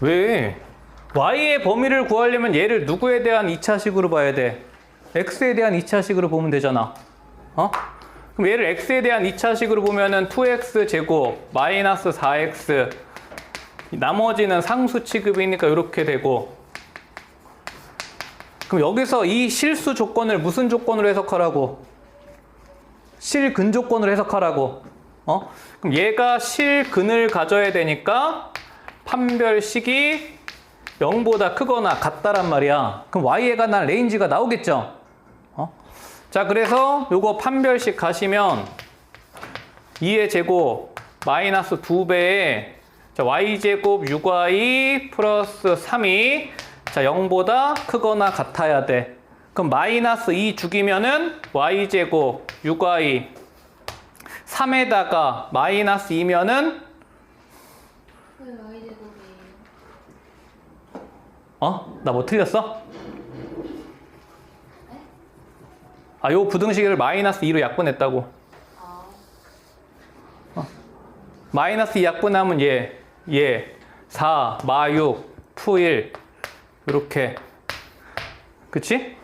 왜? y의 범위를 구하려면 얘를 누구에 대한 2차식으로 봐야 돼? x에 대한 2차식으로 보면 되잖아. 어? 그럼 얘를 x에 대한 2차식으로 보면은 2x 제곱 마이너스 4x 나머지는 상수 취급이니까 이렇게 되고 그럼 여기서 이 실수 조건을 무슨 조건으로 해석하라고? 실근 조건으로 해석하라고. 어? 그럼 얘가 실근을 가져야 되니까 판별 식이 0보다 크거나 같다란 말이야. 그럼 y에 관한 레인지가 나오겠죠? 어? 자, 그래서 요거 판별식 가시면 2의 제곱 마이너스 2배에 자, y제곱 6y 플러스 3이 자, 0보다 크거나 같아야 돼. 그럼 마이너스 2 죽이면은 y제곱 6y 3에다가 마이너스 2면은 제곱이에요? 어? 나 뭐 틀렸어? 아, 요 부등식을 마이너스 2로 약분했다고. 아, 마이너스 2 약분하면 얘, 얘, 4, 마 6, 푸 1. 이렇게. 그치?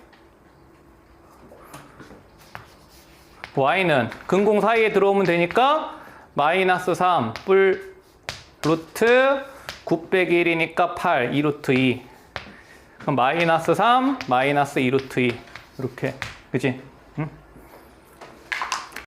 y는 근공 사이에 들어오면 되니까 마이너스 3, 뿔, 루트 9 빼기 1이니까 8, 2 루트 2. 그럼 마이너스 3, 마이너스 2 루트 2. 이렇게. 그치?